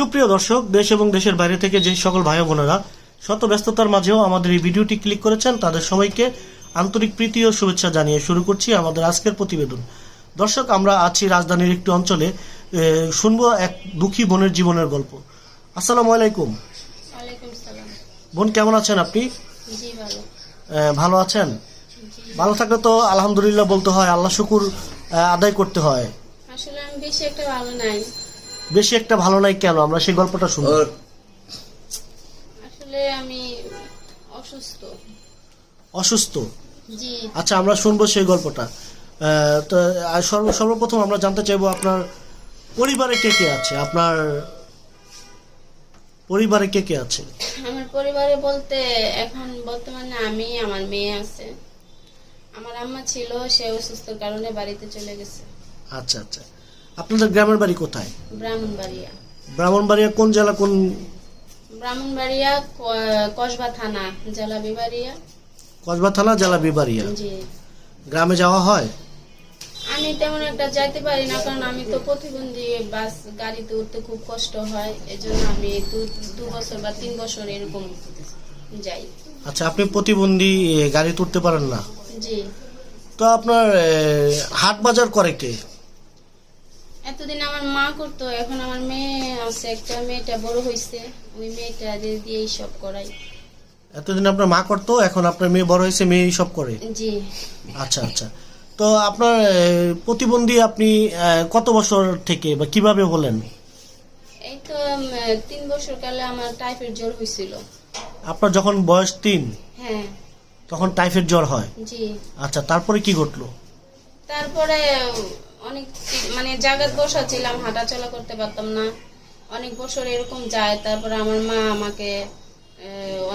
সুপ্রিয় দর্শক দেশ এবং দেশের বাইরে থেকে যে সকল ভাই বোনেরা শত ব্যস্ততার মাঝেও আমাদের এই ভিডিওটি ক্লিক করেছেন তাদের সবাইকে আন্তরিক প্রীতি ও শুভেচ্ছা জানিয়ে শুরু করছি আমাদের আজকের প্রতিবেদন। দর্শক আমরা আছি রাজধানীর একটি অঞ্চলে শুনব এক দুঃখী বোনের জীবনের গল্প। আসসালামু আলাইকুম। বোন কেমন আছেন আপনি? ভালো। আছেন? ভালো থাকলে তো আলহামদুলিল্লাহ বলতে হয় আল্লাহ শুকুর আদায় করতে হয়। আসলে আমি বেশি একটা ভালো নাই। বেশি একটা ভালো নাই কেন? আমরা সেই গল্পটা শুনব। আসলে আমি অসুস্থ। অসুস্থ? জি। আচ্ছা আমরা শুনব সেই গল্পটা। তো সর্ব- সর্বপ্রথম আমরা জানতে চাইব আপনার পরিবারে কে কে আছে? আপনার পরিবারে কে কে আছে? আমার পরিবারে বলতে এখন বর্তমানে আমি আমার মেয়ে আছে। আমার আম্মা ছিল সে অসুস্থর কারণে বাড়িতে চলে গেছে। আচ্ছা আচ্ছা। আপনাদের গ্রামের বাড়ি কোথায়? ব্রাহ্মণবাড়িয়া। ব্রাহ্মণবাড়িয়া কোন জেলা কোন ব্রাহ্মণবাড়িয়া ক- কসবা থানা জেলা বিবাড়িয়া। কসবা থানা জেলা বিবাড়িয়া। জি। গ্রামে যাওয়া হয়? আমি তেমন একটা যাইতে পারি না কারণ আমি তো প্রতিবন্ধী বাস গাড়িতে উঠতে খুব কষ্ট হয় এজন্য আমি দু দু বছর বা তিন বছর এরকম যাই। আচ্ছা আপনি প্রতিবন্ধী এ, গাড়ি তুলতে পারেন না? জি। তো আপনার এ, হাট বাজার করে কে? এতদিন আমার মা করতো এখন আমার মেয়ে আছে একটা মেয়েটা বড় হয়েছে ওই মেয়েটা দিয়ে সব করাই। এতদিন আপনার মা করতো এখন আপনার মেয়ে বড় হয়েছে মেয়ে সব করে? জি। আচ্ছা আচ্ছা। তো আপনার প্রতিবন্ধী আপনি কত বছর থেকে বা কীভাবে হলেন? এই তো তিন বছর কালে আমার টাইফয়েড জ্বর হয়েছিল আপনার যখন বয়স তিন হ্যাঁ। তখন টাইফয়েড জ্বর হয়? জি। আচ্ছা তারপরে কি ঘটলো? তারপরে অনেক মানে জায়গায় বসা ছিলাম হাঁটা চলা করতে পারতাম না। অনেক বছর এরকম যায়, তারপরে আমার মা আমাকে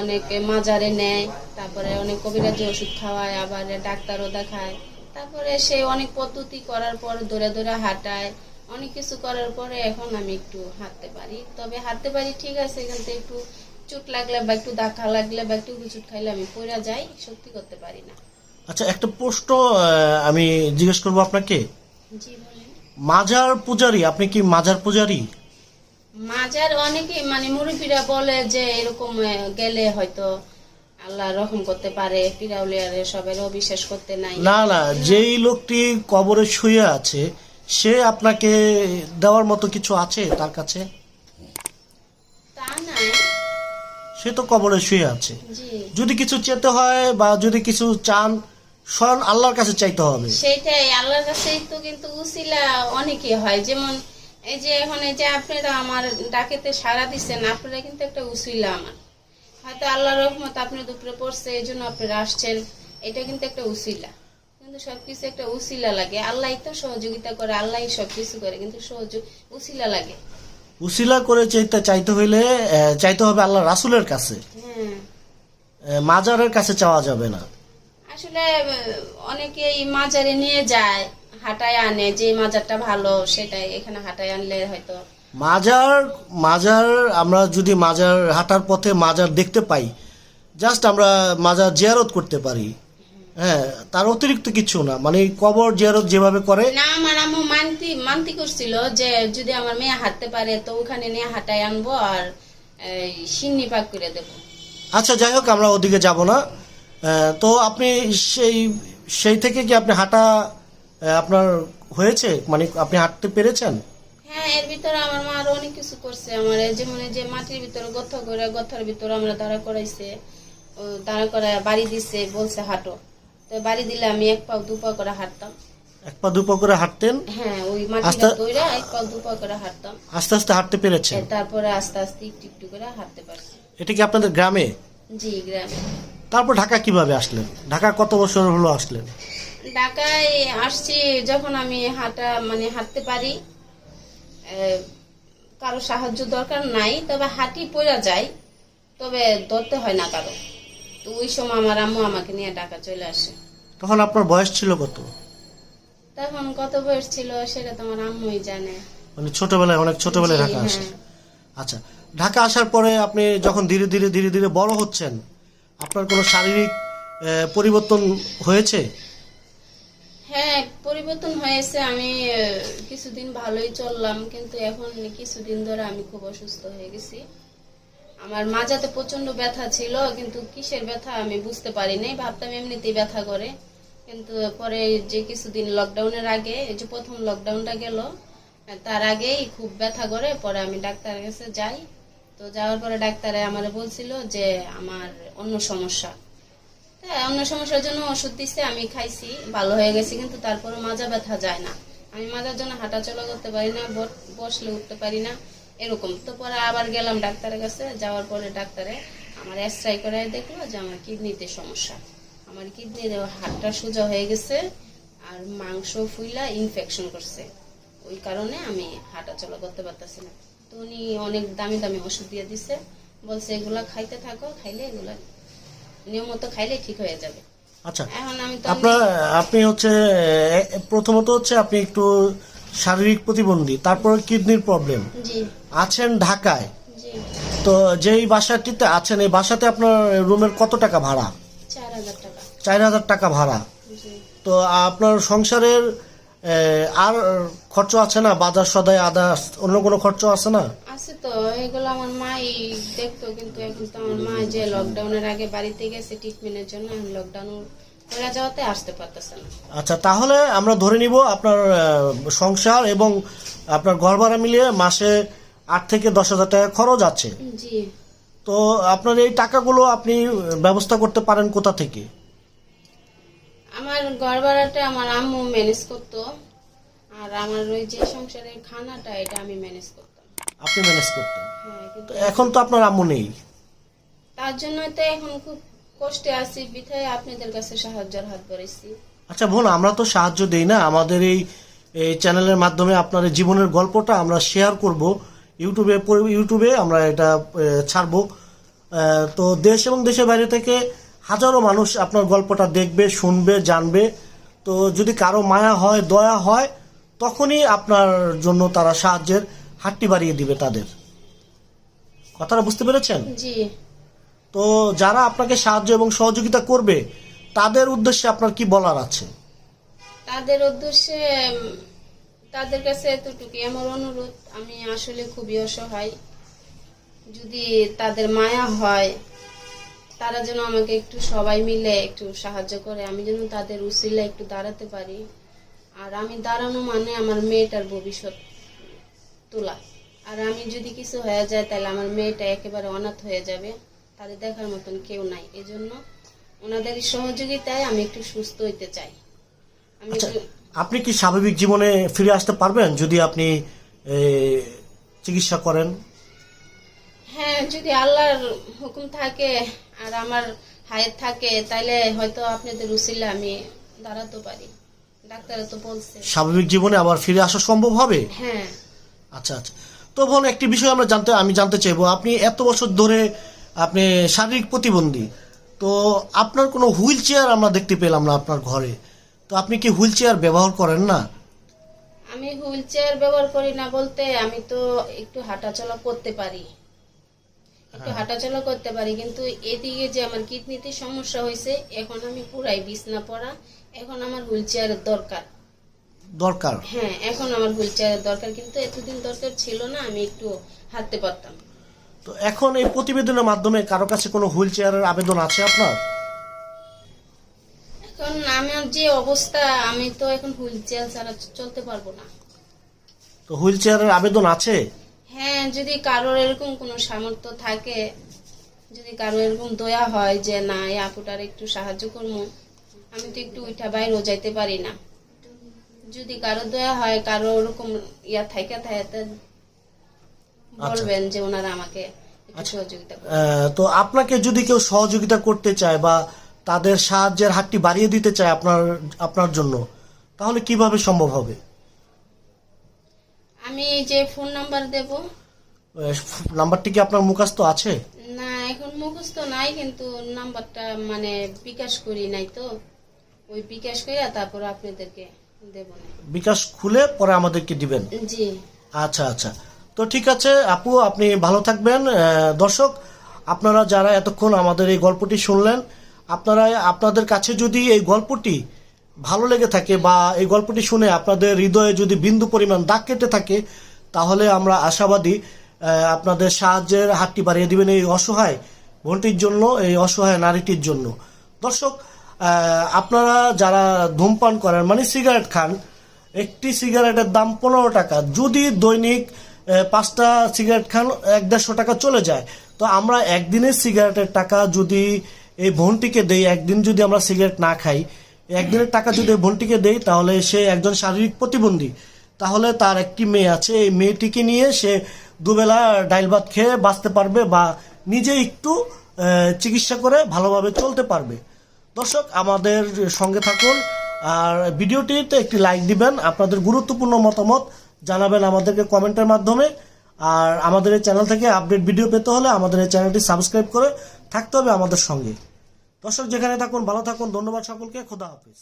অনেক মাজারে নেয়, তারপরে অনেক কবিরাজি ওষুধ খাওয়ায়, আবার ডাক্তারও দেখায়। তারপরে সে অনেক পদ্ধতি করার পর দৌড়ে দৌড়ে হাঁটায়। অনেক কিছু করার পরে এখন আমি একটু হাঁটতে পারি। তবে হাঁটতে পারি, ঠিক আছে কিন্তু একটু চুট লাগলে বা একটু দাখা লাগলে বা একটু হুচুট খাইলে আমি পড়ে যাই, সত্যি করতে পারি না। আচ্ছা একটা প্রশ্ন আমি জিজ্ঞেস করব আপনাকে। জি বলেন। মাজার পূজারি আপনি কি মাজার পূজারি? মাজার অনেকে মানে মুরব্বীরা বলে যে এরকম গেলে হয়তো আল্লাহ করতে পারে পিরাউলিয়ারে অবিশ্বাস করতে নাই। না না যেই লোকটি কবরে শুয়ে আছে সে আপনাকে দেওয়ার মতো কিছু আছে তার কাছে? তা নাই সে তো কবরে শুয়ে আছে। যদি কিছু চেতে হয় বা যদি কিছু চান স্বয়ং আল্লাহর কাছে চাইতে হবে। সেইটাই আল্লাহর কাছে তো কিন্তু উসিলা অনেকে হয়। যেমন এই যে এখন এই যে আপনারা আমার ডাকেতে সাড়া দিচ্ছেন আপনারা কিন্তু একটা উসিলা আমার। হয়তো আল্লাহর রহমত আপনি দুপুরে পড়ছে এই জন্য আপনারা আসছেন। এটা কিন্তু একটা উসিলা। কিন্তু সবকিছু একটা উসিলা লাগে। আল্লাহ তো সহযোগিতা করে আল্লাহ সবকিছু করে কিন্তু সহযোগ উসিলা লাগে। উসিলা করে চাইতে চাইতে হইলে চাইতে হবে আল্লাহ রাসুলের কাছে। হ্যাঁ। মাজারের কাছে চাওয়া যাবে না। আসলে অনেকেই মাজারে নিয়ে যায় হাটায় আনে যে মাজারটা ভালো সেটাই এখানে হাটায় আনলে হয়তো। মাজার মাজার আমরা যদি মাজার হাঁটার পথে মাজার দেখতে পাই জাস্ট আমরা মাজার জিয়ারত করতে পারি। হ্যাঁ তার অতিরিক্ত কিছু না। মানে কবর জিয়ারত যেভাবে করে না আমার আম্মু মানতি মানতি করছিল যে যদি আমার মেয়ে হাঁটতে পারে তো ওখানে নিয়ে হাঁটায় আনব আর এই, সিন্নি পাক করে দেবো। আচ্ছা যাই হোক আমরা ওদিকে যাব না। তো আপনি সেই সেই থেকে কি আপনি হাঁটা আপনার হয়েছে? মানে আপনি হাঁটতে পেরেছেন? হ্যাঁ এর ভিতরে আমার মা আরও অনেক কিছু করছে আমার। যেমন যে মাটির ভিতরে গথ করে গথার ভিতরে আমরা দাঁড়া করাইছে দাঁড়া করায় বাড়ি দিছে বলছে হাঁটো। তো বাড়ি দিলে আমি এক পাও দু পা করে হাঁটতাম। এক পা দু পা করে হাঁটতেন? হ্যাঁ ওই মাটিটা দইরা এক পাও দু পা করে হাঁটতাম। আস্তে আস্তে হাঁটতে পেরেছেন? তারপরে আস্তে আস্তে একটু একটু করে হাঁটতে পারছি। এটা কি আপনাদের গ্রামে? জি গ্রামে। তারপর ঢাকা কীভাবে আসলেন? ঢাকা কত বছর হলো আসলেন? ঢাকায় আসছি যখন আমি হাঁটা মানে হাঁটতে পারি। কারও সাহায্য দরকার নাই তবে হাঁটি পড়া যায় তবে ধরতে হয় না কারও। তো ওই সময় আমার আম্মু আমাকে নিয়ে ঢাকা চলে আসে। তখন আপনার বয়স ছিল কত? তখন কত বয়স ছিল সেটা তো আমার আম্মুই জানে। মানে ছোটবেলায় অনেক ছোটবেলায় ঢাকা আসে। হ্যাঁ। আচ্ছা ঢাকা আসার পরে আপনি যখন ধীরে ধীরে ধীরে ধীরে বড় হচ্ছেন আপনার কোনো শারীরিক পরিবর্তন হয়েছে? হ্যাঁ পরিবর্তন হয়েছে। আমি কিছুদিন ভালোই চললাম, কিন্তু এখন কিছুদিন ধরে আমি খুব অসুস্থ হয়ে গেছি। আমার মাজাতে প্রচণ্ড ব্যথা ছিল, কিন্তু কিসের ব্যথা আমি বুঝতে পারি নাই ভাবতাম এমনিতেই ব্যথা করে। কিন্তু পরে যে কিছুদিন লকডাউনের আগে, এই যে প্রথম লকডাউনটা গেল, তার আগেই খুব ব্যথা করে। পরে আমি ডাক্তারের কাছে যাই। তো যাওয়ার পরে ডাক্তারে আমার বলছিল যে আমার অন্য সমস্যা। হ্যাঁ অন্য সমস্যার জন্য ওষুধ দিচ্ছে আমি খাইছি, ভালো হয়ে গেছি, কিন্তু তারপরে মাজা ব্যথা যায় না। আমি মাজার জন্য হাঁটাচলা করতে পারি না বসলে উঠতে পারি না, এরকম। তো পরে আবার গেলাম ডাক্তারের কাছে, যাওয়ার পরে ডাক্তারে আমার এক্সরাই করে দেখল যে আমার কিডনিতে সমস্যা। আমার কিডনির হাড়টা সোজা হয়ে গেছে আর মাংস ফুইলা ইনফেকশন করছে। ওই কারণে আমি হাঁটাচলা করতে পারতেছি না। তো উনি অনেক দামি দামি ওষুধ দিয়ে দিছে। বলছে এগুলা খাইতে থাকো খাইলে এগুলা নিয়মিত খাইলে ঠিক হয়ে যাবে। আচ্ছা এখন আমি তো আপনার আপনি হচ্ছে প্রথমত হচ্ছে আপনি একটু শারীরিক প্রতিবন্ধী তারপর কিডনির প্রবলেম। জি। আছেন ঢাকায়। জি। তো যেই বাসাটিতে আছেন এই বাসাতে আপনার রুমের কত টাকা ভাড়া? চার হাজার টাকা। চার হাজার টাকা ভাড়া। তো আপনার সংসারের আর খরচ আছে না? বাজার সদাই আদা অন্য কোনো খরচ আছে না? আছে তো এগুলো আমার মাই দেখতো কিন্তু এখন তো আমার মা যে লকডাউনের আগে বাড়িতে গেছে ট্রিটমেন্টের জন্য এখন লকডাউন যাওয়াতে আসতে পারতেছে না। আচ্ছা তাহলে আমরা ধরে নিব আপনার সংসার এবং আপনার ঘর ভাড়া মিলিয়ে মাসে আট থেকে দশ হাজার টাকা খরচ আছে। জি। তো আপনার এই টাকাগুলো আপনি ব্যবস্থা করতে পারেন কোথা থেকে? আমার ঘর ভাড়াটা আমার আম্মু ম্যানেজ করতো। আর আমার ওই যে সংসারের খানাটা এটা আমি ম্যানেজ করতাম। আপনি ম্যানেজ করতেন? হ্যাঁ কিন্তু এখন তো আপনার আম্মু নেই। তার জন্য তো এখন খুব কষ্টে আছি। বিথায় আপনাদের কাছে সাহায্যের হাত বাড়াইছি আচ্ছা বোন আমরা তো সাহায্য দেই না। আমাদের এই এই চ্যানেলের মাধ্যমে আপনার জীবনের গল্পটা আমরা শেয়ার করব। ইউটিউবে ইউটিউবে আমরা এটা ছাড়বো। তো দেশ এবং দেশের বাইরে থেকে হাজারো মানুষ আপনার গল্পটা দেখবে শুনবে জানবে। তো যদি কারও মায়া হয় দয়া হয় তখনই আপনার জন্য তারা সাহায্যের হাতটি বাড়িয়ে দিবে তাদের। কথাটা বুঝতে পেরেছেন? তো যারা আপনাকে সাহায্য এবং সহযোগিতা করবে তাদের উদ্দেশ্যে আপনার কি বলার আছে? তাদের উদ্দেশ্যে তাদের কাছে এতটুকু আমার অনুরোধ আমি আসলে খুবই অসহায়। যদি তাদের মায়া হয় তারা যেন আমাকে একটু সবাই মিলে একটু সাহায্য করে আমি যেন তাদের উসিলে একটু দাঁড়াতে পারি। আর আমি দাঁড়ানো মানে আমার মেয়েটার ভবিষ্যৎ তোলা। আর আমি যদি কিছু হয়ে যায় তাহলে আমার মেয়েটা একেবারে অনাথ হয়ে যাবে। তাদের দেখার মতন কেউ নাই। এজন্য ওনাদের সহযোগিতায় আমি একটু সুস্থ হইতে চাই। আমি আচ্ছা আপনি কি স্বাভাবিক জীবনে ফিরে আসতে পারবেন যদি আপনি চিকিৎসা করেন? হ্যাঁ যদি আল্লাহর হুকুম থাকে আর আমার হায়াত থাকে তাইলে হয়তো আপনাদের উসিলে আমি দাঁড়াতে পারি। ডাক্তার তো বলছে। স্বাভাবিক জীবনে আবার ফিরে আসা সম্ভব হবে? হ্যাঁ। আচ্ছা আচ্ছা। তো বোন একটি বিষয় আমরা জানতে আমি জানতে চাইব। আপনি এত বছর ধরে আপনি শারীরিক প্রতিবন্ধী। তো আপনার কোনো হুইল চেয়ার আমরা দেখতে পেলাম না আপনার ঘরে। তো আপনি কি হুইল চেয়ার ব্যবহার করেন না? আমি হুইল চেয়ার ব্যবহার করি না বলতে আমি তো একটু হাঁটাচলা করতে পারি। একটু হাঁটাচলা করতে পারি কিন্তু এদিকে যে আমার কিডনিতে সমস্যা হয়েছে এখন আমি পুরাই বিছনা পড়া এখন আমার হুইল চেয়ারের দরকার। দরকার? হ্যাঁ এখন আমার হুইল চেয়ারের দরকার কিন্তু এতদিন দরকার ছিল না আমি একটু হাঁটতে পারতাম। তো এখন এই প্রতিবেদনের মাধ্যমে কারও কাছে কোনো হুইল চেয়ারের আবেদন আছে আপনার? এখন আমার যে অবস্থা আমি তো এখন হুইল চেয়ার ছাড়া চলতে পারব না। তো হুইল চেয়ারের আবেদন আছে? হ্যাঁ যদি কারোর এরকম কোনো সামর্থ্য থাকে যদি কারও এরকম দয়া হয় যে না এই আপুটার একটু সাহায্য করব আমি তো একটু উঠা বাইরেও যাইতে পারি না। যদি কারও দয়া হয় কারও ওরকম ইয়া থাইকা থাকে বলবেন যে ওনারা আমাকে সহযোগিতা আহ, তো আপনাকে যদি কেউ সহযোগিতা করতে চায় বা তাদের সাহায্যের হাতটি বাড়িয়ে দিতে চায় আপনার আপনার জন্য তাহলে কীভাবে সম্ভব হবে? আমি যে ফোন নাম্বার দেব। নাম্বারটি কি আপনার মুখাস্ত আছে? না এখন মুখস্থ নাই কিন্তু নাম্বারটা মানে বিকাশ করি নাই তো। ওই বিকাশ করিয়া তারপর আপনাদেরকে দেব বিকাশ খুলে পরে আমাদেরকে দিবেন? জি। আচ্ছা আচ্ছা। তো ঠিক আছে আপু আপনি ভালো থাকবেন। দর্শক আপনারা যারা এতক্ষণ আমাদের এই গল্পটি শুনলেন আপনারা আপনাদের কাছে যদি এই গল্পটি ভালো লেগে থাকে বা এই গল্পটি শুনে আপনাদের হৃদয়ে যদি বিন্দু পরিমাণ দাগ কেটে থাকে, তাহলে আমরা আশাবাদী আপনাদের সাহায্যের হাতটি বাড়িয়ে দিবেন এই অসহায় বোনটির জন্য, এই অসহায় নারীটির জন্য। দর্শক আপনারা যারা ধূমপান করেন মানে সিগারেট খান, একটি সিগারেটের দাম পনেরো টাকা। যদি দৈনিক পাঁচটা সিগারেট খান, এক দেড়শো টাকা চলে যায়। তো আমরা একদিনের সিগারেটের টাকা যদি এই বোনটিকে দেই, একদিন যদি আমরা সিগারেট না খাই একদিনের টাকা যদি বোনটিকে দেই, তাহলে সে একজন শারীরিক প্রতিবন্ধী। তাহলে তার একটি মেয়ে আছে। এই মেয়েটিকে নিয়ে সে দুবেলা ডাইল ভাত খেয়ে বাঁচতে পারবে বা নিজে একটু চিকিৎসা করে ভালোভাবে চলতে পারবে। দর্শক, আমাদের সঙ্গে থাকুন। আর ভিডিওটিতে একটি লাইক দিবেন। আপনাদের গুরুত্বপূর্ণ মতামত জানাবেন আমাদেরকে কমেন্টের মাধ্যমে। আর আমাদের এই চ্যানেল থেকে আপডেট ভিডিও পেতে হলে আমাদের এই চ্যানেলটি সাবস্ক্রাইব করে থাকতে হবে আমাদের সঙ্গে। দর্শক যেখানে থাকুন ভালো থাকুন ধন্যবাদ সকলকে খোদা হাফিজ।